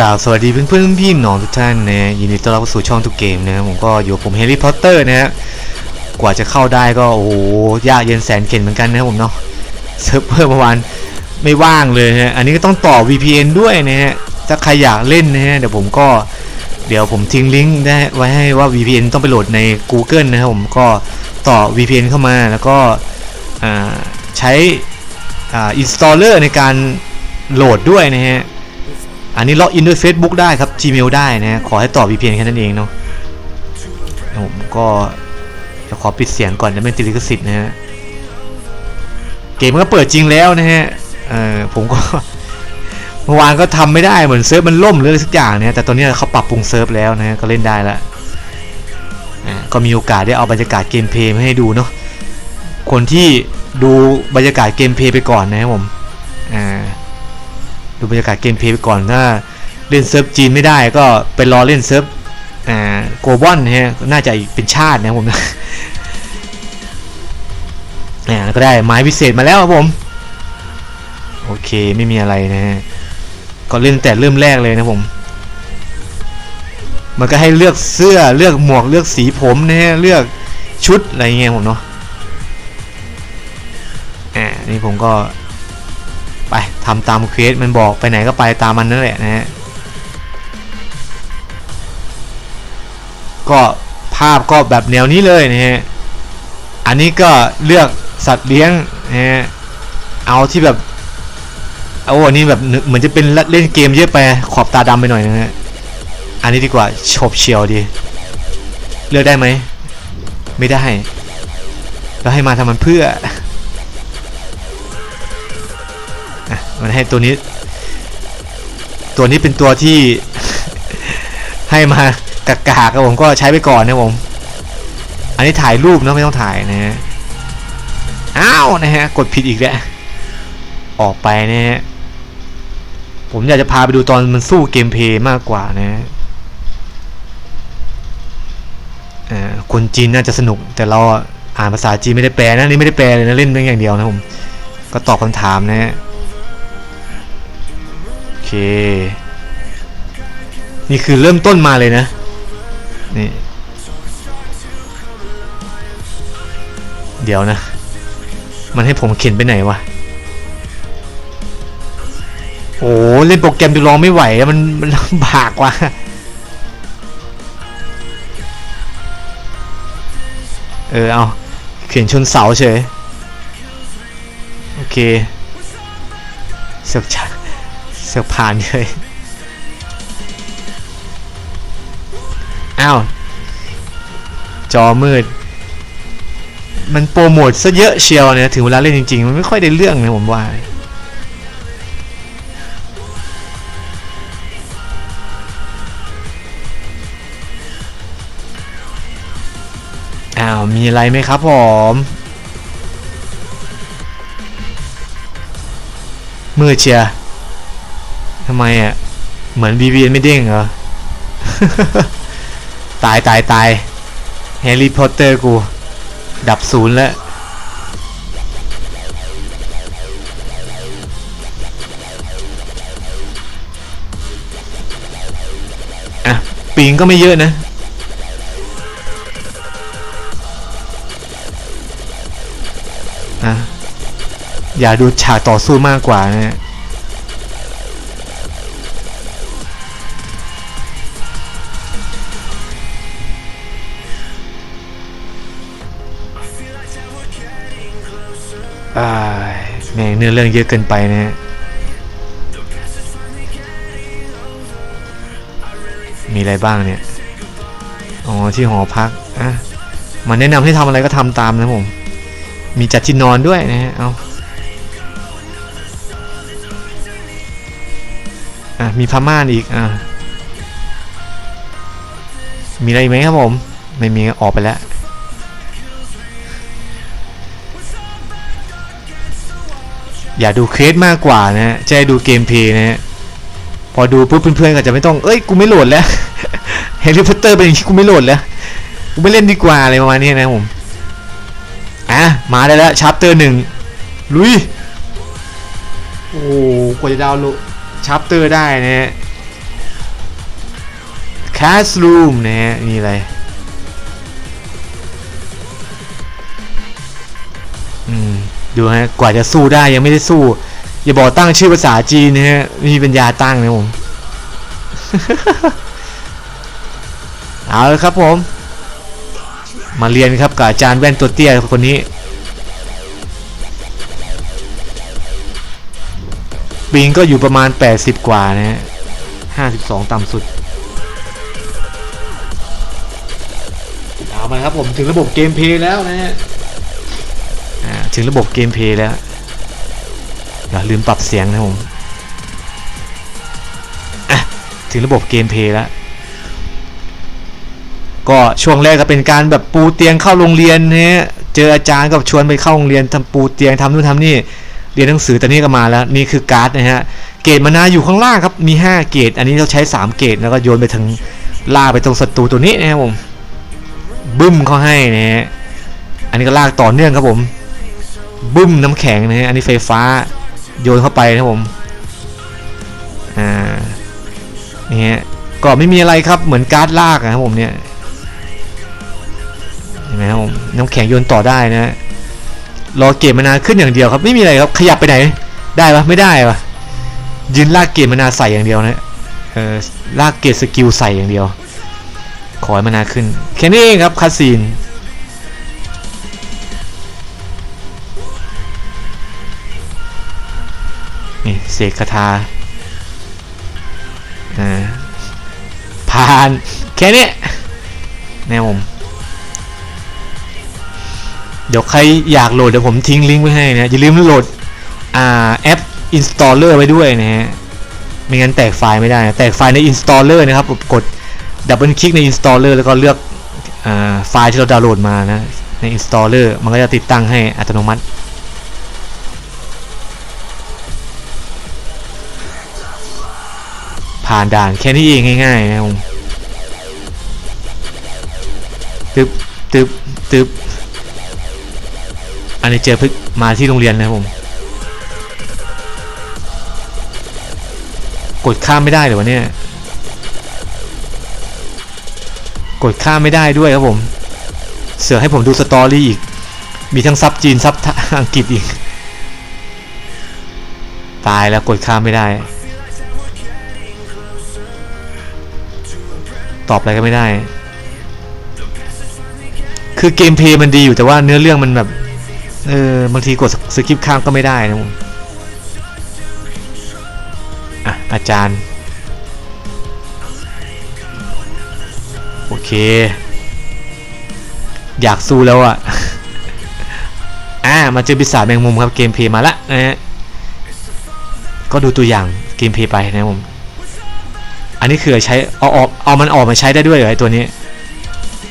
กล่าวสวัสดีเพื่อนเพื่อนพี่น้องทุกท่านนะยินดีต้อนรับเข้าสู่ช่องทุกเกมนะผมก็อยู่ผมแฮร์รี่พอตเตอร์นะฮะกว่าจะเข้าได้ก็โอ้โหยากเย็นแสนเข็ญเหมือนกันนะผมเนาะเซิร์ฟเวอร์ประมาณไม่ว่างเลยฮะอันนี้ก็ต้องต่อ VPN ด้วยนะฮะถ้าใครอยากเล่นนะฮะเดี๋ยวผมก็เดี๋ยวผมทิ้งลิงก์ได้ไว้ให้ว่า VPN ต้องไปโหลดใน Google นะครับผมก็ต่อ VPN เข้ามาแล้วก็ใช้อ่า installer ในการโหลดด้วยนะฮะ อันนี้ล็อกอินด้วย Facebook ได้ครับ Gmail ได้นะขอให้ต่อ VPN แค่นั้นเองเนาะผมก็จะขอปิดเสียงก่อนจะไม่ติดลิขสิทธิ์นะฮะเกมก็เปิดจริงแล้วนะฮะเออผมก็เมื่อวานก็ทำไม่ได้เหมือนเซิร์ฟมันล่มหรืออะไรสักอย่างเนี่ยแต่ตอนนี้เขาปรับปรุงเซิร์ฟแล้วนะฮะก็เล่นได้แล้วก็มีโอกาสได้เอาบรรยากาศเกมเพลย์มาให้ดูเนาะคนที่ดูบรรยากาศเกมเพลย์ไปก่อนนะครับผมอ่า ดูบรรยากาศเกมเพลย์ไปก่อนถ้าเล่นเซิร์ฟจีนไม่ได้ก็ไปรอเล่นเซิร์ฟอ่าโกลบอลนะฮะน่าจะเป็นชาตินะผมนะอ่าแล้วก็ได้ไม้พิเศษมาแล้วครับผมโอเคไม่มีอะไรนะฮะก็เล่นแต่เริ่มแรกเลยนะผม มันก็ให้เลือกเสื้อเลือกหมวกเลือกสีผมนะฮะเลือกชุดอะไรเงี้ยผมเนาะอ่านี่ผมก็ ไปทำตามเควสมันบอกไปไหนก็ไปตามมันนั่นแหละนะฮะก็ภาพก็แบบแนวนี้เลยนะฮะอันนี้ก็เลือกสัตว์เลี้ยงนะฮะเอาที่แบบเอาอันนี้แบบเหมือนจะเป็นเล่นเกมเยอะไปขอบตาดำไปหน่อยนะฮะอันนี้ดีกว่าชบเชียวดี เลือกได้ไหม ไม่ได้ แล้วให้มาทำมันเพื่อ มันให้ตัวนี้ ตัวนี้เป็นตัวที่ ให้มากากาครับผมก็ใช้ไปก่อนนะผม อันนี้ถ่ายรูปเนะไม่ต้องถ่ายนะฮะอ้าวนะฮะกดผิดอีกแล้วออกไปนะฮะผมอยากจะพาไปดูตอนมันสู้เกมเพลย์มากกว่านะอ่าคนจีนน่าจะสนุก แต่เราอ่านภาษาจีนไม่ได้แปลนะนี่ไม่ได้แปลเลยนะเล่นเพียงอย่างเดียวนะผม ก็ตอบคำถามนะฮะ นี่คือเริ่มต้นมาเลยนะ นี่ เดี๋ยวนะ มันให้ผมเขียนไปไหนวะ โอ้เล่นโปรแกรมดูลองไม่ไหวมันมันลำบากว่ะเออ เอาเขียนชนเสาเฉย โอเคเสือกชัด สือกผ่านเลยอ้าวจอมืด มันโปรโมทซะเยอะเชียวเนี่ยถึงเวลาเล่นจริงๆ มันไม่ค่อยได้เรื่องนะผมว่าอ้าวมีอะไรไหมครับผมมืดเชียร์ ทำไมอะ เหมือน BBN ไม่เด้งเหรอ ตายตายตายแฮร์รี่พอตเตอร์กู ดับศูนย์แล้ว อะปิงก็ไม่เยอะนะอะอย่าดูฉากต่อสู้มากกว่านะ อ่าแม่งเนื้อเรื่องเยอะเกินไปนะ มีอะไรบ้างเนี่ย อ๋อ ที่หอพัก อะ มันแนะนำให้ทำอะไรก็ทำตามนะผม มีจัดที่นอนด้วยนะฮะ เอาอะ มีผ้าม่านอีก อะ มีอะไรอีกไหมครับผม ไม่มีออกไปแล้ว อย่าดูเคสมากกว่านะฮะจะให้ดูเกมเพลย์นะฮะพอดูปุ๊บเพื่อนๆก็จะไม่ต้อง เอ้ยกูไม่โหลดแล้วแฮร์รี่พอตเตอร์เป็นอย่างนี้กูไม่โหลดแล้วกูไม่เล่นดีกว่าอะไรประมาณนี้นะผมอะมาได้แล้วชาร์ปเตอร์หนึ่งลุยโอ้กว่าจะดาวน์โหลดชาร์ปเตอร์ได้นะฮะ classroom นะฮะนี่อะไร ดูฮะกว่าจะสู้ได้ยังไม่ได้สู้ อย่าบอกตั้งชื่อภาษาจีนนะฮะไม่มีปัญญาตั้งนะผมเอาละครับผม มาเรียนครับกับอาจารย์แว่นตัวเตี้ยคนนี้ปิงก็อยู่ประมาณ 80 กว่านะฮะ52 ต่ำสุดเอามาครับผมถึงระบบเกมเพลย์แล้วนะฮะ ถึงระบบเกมเพลย์แล้วอย่าลืมปรับเสียงนะผมอะถึงระบบเกมเพลย์แล้วก็ช่วงแรกก็เป็นการแบบปูเตียงเข้าโรงเรียนนะฮะเจออาจารย์ก็ชวนไปเข้าโรงเรียนทำปูเตียงทำนู่นทำนี่เรียนหนังสือตอนนี้ก็มาแล้ว นี่คือการ์ดนะฮะเกรดมานาอยู่ข้างล่างครับมี 5 เกรดอันนี้เราใช้ 3 เกรดแล้วก็โยนไปทางล่าไปตรงศัตรูตัวนี้นะครับผมบึ้มเขาให้นะฮะอันนี้ก็ลากต่อเนื่องครับผม บึ้มน้ำแข็งนะฮะอันนี้ไฟฟ้าโยนเข้าไปนะผมอ่านี่ฮะก็ไม่มีอะไรครับเหมือนการ์ดลากนะครับผมเนี่ยเห็นไหมครับผมน้ำแข็งโยนต่อได้นะฮะรอเกมมานานขึ้นอย่างเดียวครับ ไม่มีอะไรครับขยับไปไหน ได้ปะไม่ได้ปะยืนลากเกมมานานใส่อย่างเดียวนะเออลากเกมสกิลใส่อย่างเดียว ขอให้มานานขึ้นแค่นี้เองครับคาซีน เสกคาถาผ่านแค่นี้แน่ผม เดี๋ยวใครอยากโหลดเดี๋ยวผมทิ้งลิงก์ไว้ให้นะ อย่าลืมโหลดอ่าแอป installer ไว้ด้วยนะฮะ ไม่งั้นแตกไฟล์ไม่ได้นะแตกไฟล์ใน installer นะครับ กดดับเบิลคลิกใน installer แล้วก็เลือกอไฟล์ที่เราดาวน์โหลดมานะ ใน installer มันก็จะติดตั้งให้อัตโนมัติ ผ่านด่านแค่นี้เองง่ายๆนะผมตึบตึบตึบอันนี้เจอพึกมาที่โรงเรียนนะผม กดข้ามไม่ได้เลยวะเนี่ย กดข้ามไม่ได้ด้วยครับผม เสือให้ผมดูสตอรี่อีก มีทั้งซับจีนซับอังกฤษอีก ตายแล้วกดข้ามไม่ได้ ตอบอะไรก็ไม่ได้ คือเกมเพย์มันดีอยู่แต่ว่าเนื้อเรื่องมันแบบ เออบางทีกดสกิปข้ามก็ไม่ได้นะผมอะอาจารย์ โอเค อยากสู้แล้วอะ อ่ามาเจอปีศาจแมงมุมครับเกมเพย์มาละนะฮะก็ดูตัวอย่างเกมเพย์ไปนะผม อันนี้คือใช้เอาออกเอามันออกมาใช้ได้ด้วยเหรอไอตัวนี้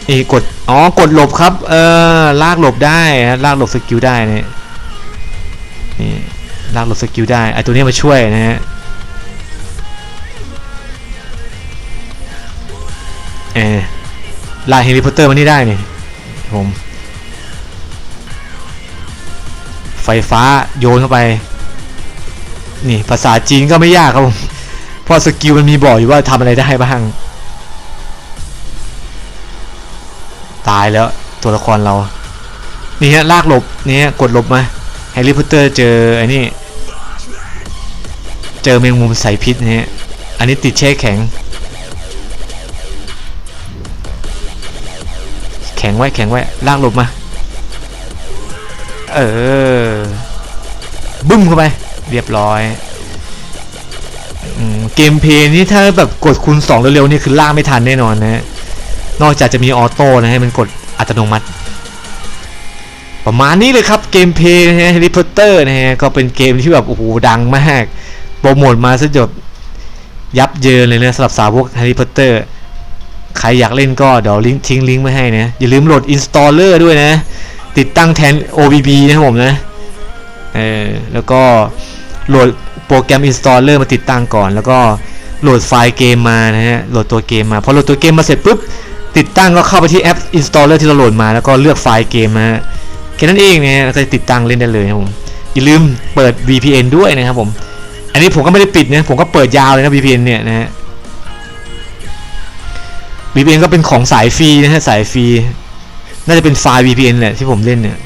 นี่กดอ๋อกดหลบครับเออลากหลบได้ลากหลบสกิลได้นี่นี่ลากหลบสกิลได้ไอตัวนี้มาช่วยนะฮะเออลากเฮลิคอปเตอร์มานี่ได้นี่ผมไฟฟ้าโยนเข้าไป นี่ภาษาจีนก็ไม่ยากครับผม เพราะสกิลมันมีบอกอยู่ว่าทำอะไรได้บ้าง ตายแล้วตัวละครเรา นี่ฮะลากหลบนี่ฮะกดหลบมาแฮร์รี่พอตเตอร์เจอไอ้นี่เจอแมงมุมใส่พิษนะฮะอันนี้ติดแช่แข็ง แข็งไว้แข็งไว้ลากหลบมา เออ บึ้มเข้าไป เรียบร้อย เกมเพย์นี่ถ้าแบบกดคูณ2เร็วๆนี่คือล่ากไม่ทันแน่นอนนะฮะนอกจากจะมีออโต้นะให้มันกดอัตโนมัติ ประมาณนี้เลยครับเกมเพย์นะฮะ Harry Potter นะฮะก็เป็นเกมที่แบบโอ้โหดังมากโปรโมทมาซะจบยับเยินเลยนะสำหรับสาวก Harry Potter ใครอยากเล่นก็เดี๋ยวลิงก์ทิ้งลิงก์ไว้ให้นะอย่าลืมโหลด installer ด้วยนะ ติดตั้งแทน OBB นะครับผมนะเออแล้วก็ โหลดโปรแกรม installer มาติดตั้งก่อน แล้วก็โหลดไฟล์เกมมานะฮะโหลดตัวเกมมาพอโหลดตัวเกมมาเสร็จปุ๊บติดตั้งก็เข้าไปที่แอป installer ที่เราโหลดมาแล้วก็เลือกไฟล์เกมนะฮะแค่นั้นเองนะฮะแล้วก็ติดตั้งเล่นได้เลยครับผมอย่าลืมเปิด VPN ด้วยนะครับผมอันนี้ผมก็ไม่ได้ปิดนะผมก็เปิดยาวเลยนะ VPN เนี่ยนะฮะ VPN ก็เป็นของสายฟรีนะฮะสายฟรีน่าจะเป็นไฟล์ VPN แหละที่ผมเล่นเนี่ย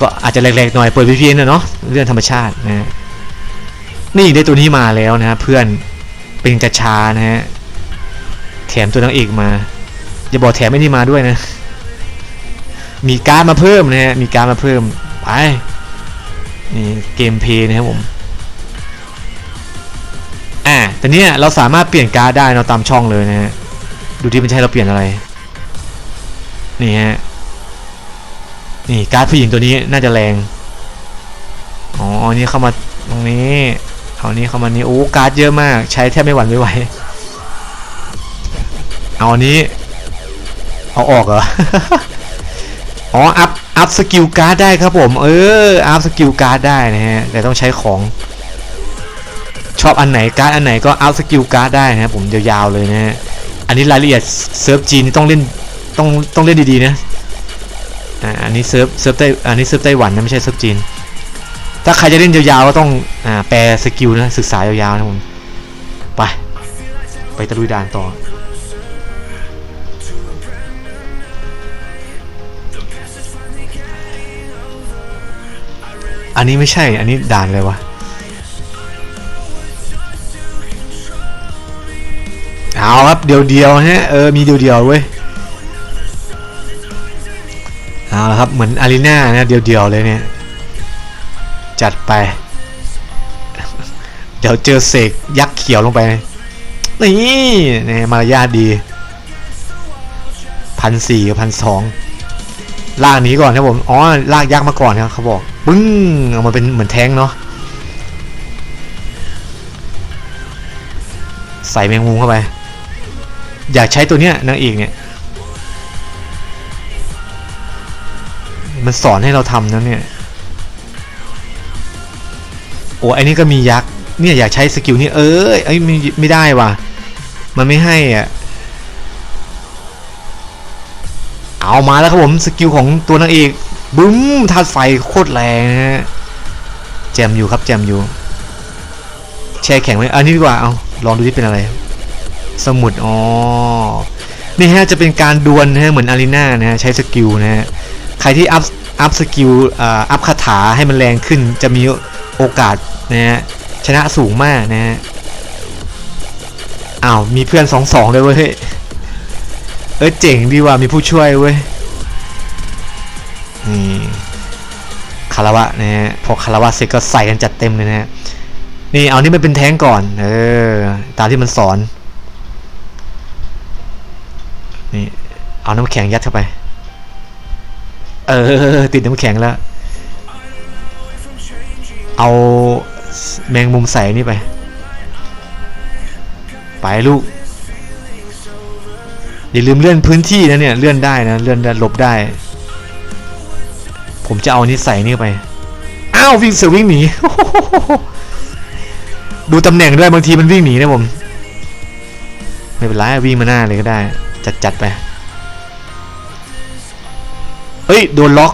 ก็อาจจะแรกๆหน่อยเปิด VPN นะเนาะเรื่องธรรมชาตินะฮะนี่ได้ตัวนี้มาแล้วนะเพื่อนเป็นกระชานะฮะแถมตัวนางเอกมาอย่าบอกแถมไม่นี่มาด้วยนะ มีการมาเพิ่มนะฮะมีการมาเพิ่มไปนี่เกมเพลย์นะครับผมอ่าแต่เนี้ยเราสามารถเปลี่ยนการ์ดได้เราตามช่องเลยนะฮะดูที่มันจะใช้เราเปลี่ยนอะไรนี่ฮะ นี่การ์ดผู้หญิงตัวนี้น่าจะแรง อ๋ออันนี่เข้ามาตรงนี้เอานี้เข้ามานี่โอ้การ์ดเยอะมาก ใช้แทบไม่หวั่นไม่ไหว เอาอันนี้ เอาออกเหรอ อ๋อ อัพ อัพสกิลการ์ดได้ครับผม เออ อัพสกิลการ์ดได้นะฮะ แต่ต้องใช้ของ ชอบอันไหนการ์ดอันไหนก็อัพสกิลการ์ดได้นะครับผมยาวๆเลยนะฮะ อันนี้รายละเอียดเซิร์ฟจีนต้องเล่น ต้องต้องเล่นดีๆนะ อ่าอันนี้เซิร์ฟเซิร์ฟไต้อันนี้เซิร์ฟไต้หวันนะไม่ใช่เซิร์ฟจีน ถ้าใครจะเล่นยาวๆก็ต้องอ่าแปลสกิลนะศึกษายาวๆนะผมไปไปตะลุยด่านต่ออันนี้ไม่ใช่ อันนี้ด่านเลยวะเอาครับเดียวเดียวๆฮะเออมีเดียวเดียวๆเว้ย เอาละครับเหมือนอารีนานะเดียวเดียวๆเลยเนี่ย จัดไป เดี๋ยวเจอเสกยักษ์เขียวลงไป นี่นี่มารยาทดีพันสี่กับพันสองลากนี้ก่อนครับผม อ๋อ ลากยักษ์มาก่อนครับเขาบอก ปึ้งเอามาเป็นเหมือนแท้งเนาะ ใส่แมงมุมเข้าไป อยากใช้ตัวเนี้ยนางเอกเนี่ย มันสอนให้เราทำนะเนี่ยโอ้ไอ้นี่ก็มียักษ์เนี่ยอยากใช้สกิลนี้เอ้ยเอ้ไม่ไม่ได้ว่ะ มันไม่ให้อะเอามาแล้วครับผมสกิลของตัวนางเอกบึ้มธาตุไฟโคตรแรงนะฮะแจมอยู่ครับแจมอยู่ แช่แข็งไว้อันนี้ดีกว่าเอาลองดูที่เป็นอะไร สมุดอ๋อนี่ฮะจะเป็นการดวลนะฮะเหมือนอารีนานะฮะใช้สกิลนะฮะใครที่อัพ อัพสกิลอ่าอัพคาถาให้มันแรงขึ้นจะมีโอกาสนะฮะชนะสูงมากนะฮะอ้าวมีเพื่อนสองสองเลยเว้ยเฮ้ยเออเจ๋งดีว่ามีผู้ช่วยเว้ยนี่คารวะนะฮะพอคารวะเสร็จก็ใส่กันจัดเต็มเลยนะฮะนี่เอานี่มันเป็นแท้งก่อน เออ ตามที่มันสอน นี่ เอาน้ำแข็งยัดเข้าไป เออ ติดน้ำแข็งแล้ว เอาแมงมุมใส่นี่ไป ไปลูก อย่าลืมเลื่อนพื้นที่นะเนี่ย เลื่อนได้นะ เลื่อนได้หลบได้ ผมจะเอานี้ใส่นี่ไป อ้าววิ่งเสือวิ่งหนี ดูตำแหน่งด้วยบางทีมันวิ่งหนีนะผม ไม่เป็นไรวิ่งมาหน้าเลยก็ได้ จัดจัดๆไป เฮ้ย โดนล็อก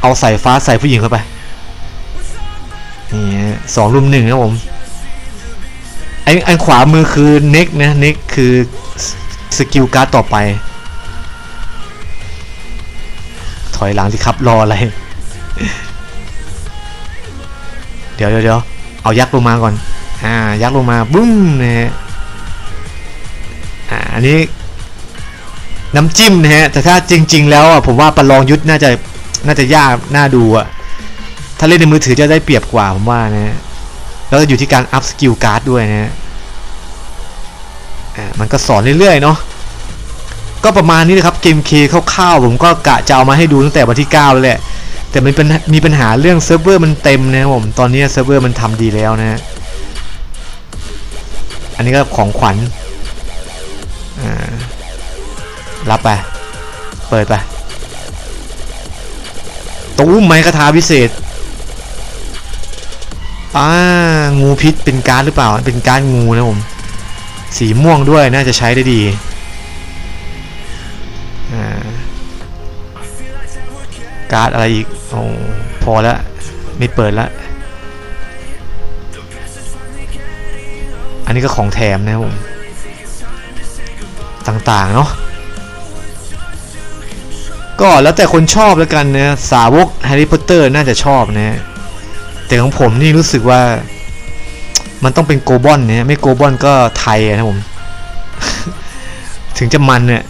เอาใส่ฟ้าใส่ผู้หญิงเข้าไป นี่สองรุมหนึ่งนะผมไอ้อันขวามือคือเน็กนะเน็กคือสกิลการ์ดต่อไป ถอยหลังสิครับรออะไร เดี๋ยวเดี๋ยวเดี๋ยวเอายักษ์ลงมาก่อน อ่า ยักษ์ลงมา บึ้มนะฮะอ่าอันนี้ น้ำจิ้มนะฮะแต่ถ้าจริง ๆ แล้วอะผมว่าประลองยุทธน่าจะน่าจะยากน่าดูอะถ้าเล่นในมือถือจะได้เปรียบกว่าผมว่านะฮะแล้วอยู่ที่การอัพสกิลการ์ดด้วยนะฮะมันก็สอนเรื่อยๆเนาะก็ประมาณนี้นะครับเกมเคคร่าวๆผมก็กะจะเอามาให้ดูตั้งแต่วันที่9แล้วแหละแต่มันเป็นมีปัญหาเรื่องเซิร์ฟเวอร์มันเต็มนะครับผมตอนนี้เซิร์ฟเวอร์มันทำดีแล้วนะฮะอันนี้ก็ของขวัญ รับไป เปิดไปตู้มไม้คาถาพิเศษอ่างูพิษเป็นการดหรือเปล่า เป็นการดงูนะผม สีม่วงด้วยน่าจะใช้ได้ดีอ่าการ์ดอะไรอีกโอ้พอแล้วไม่เปิดแล้วนนี้ก็ของแถมนะผม ต่างๆเนาะ ก็แล้วแต่คนชอบแล้วกันนะสาวกแฮร์รี่พอตเตอร์น่าจะชอบนะแต่ของผมนี่รู้สึกว่า มันต้องเป็นโกบอลเนี่ยไม่โกบอลก็ไทยนะผม ถึงจะมันเนี่ย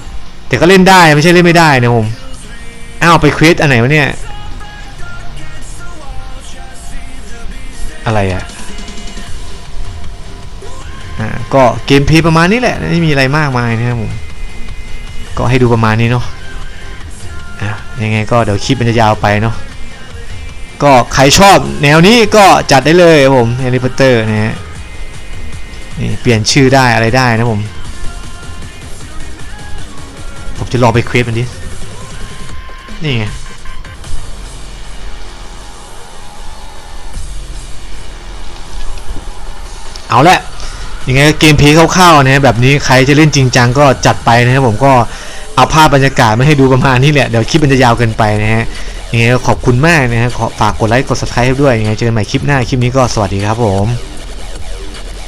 แต่ก็เล่นได้ไม่ใช่เล่นไม่ได้นะผมอ้าวไปเควสอันไหนวะเนี่ย อะไรอะอ่าก็เกมเพย์ประมาณนี้แหละไม่มีอะไรมากมายนะครับผมก็ให้ดูประมาณนี้เนาะ ยังไงก็เดี๋ยวคลิปมันจะยาวไปเนาะก็ใครชอบแนวนี้ก็จัดได้เลยครับผมแฮร์รี่พอตเตอร์นะฮะนี่เปลี่ยนชื่อได้อะไรได้นะผม ผมจะลอไปเควสมันดิ นี่ไงเอาละยังไงเกมเพลย์คร่าวๆนะแบบนี้ใครจะเล่นจริงจังก็จัดไปนะครับผมก็ เอาภาพบรรยากาศมาให้ดูประมาณนี้แหละ เดี๋ยวคลิปมันจะยาวเกินไปนะฮะยังไงขอบคุณมากนะฮะขอฝากกดไลค์กด subscribe ด้วยยังไงเจอกันใหม่คลิปหน้าคลิปนี้ก็สวัสดีครับผม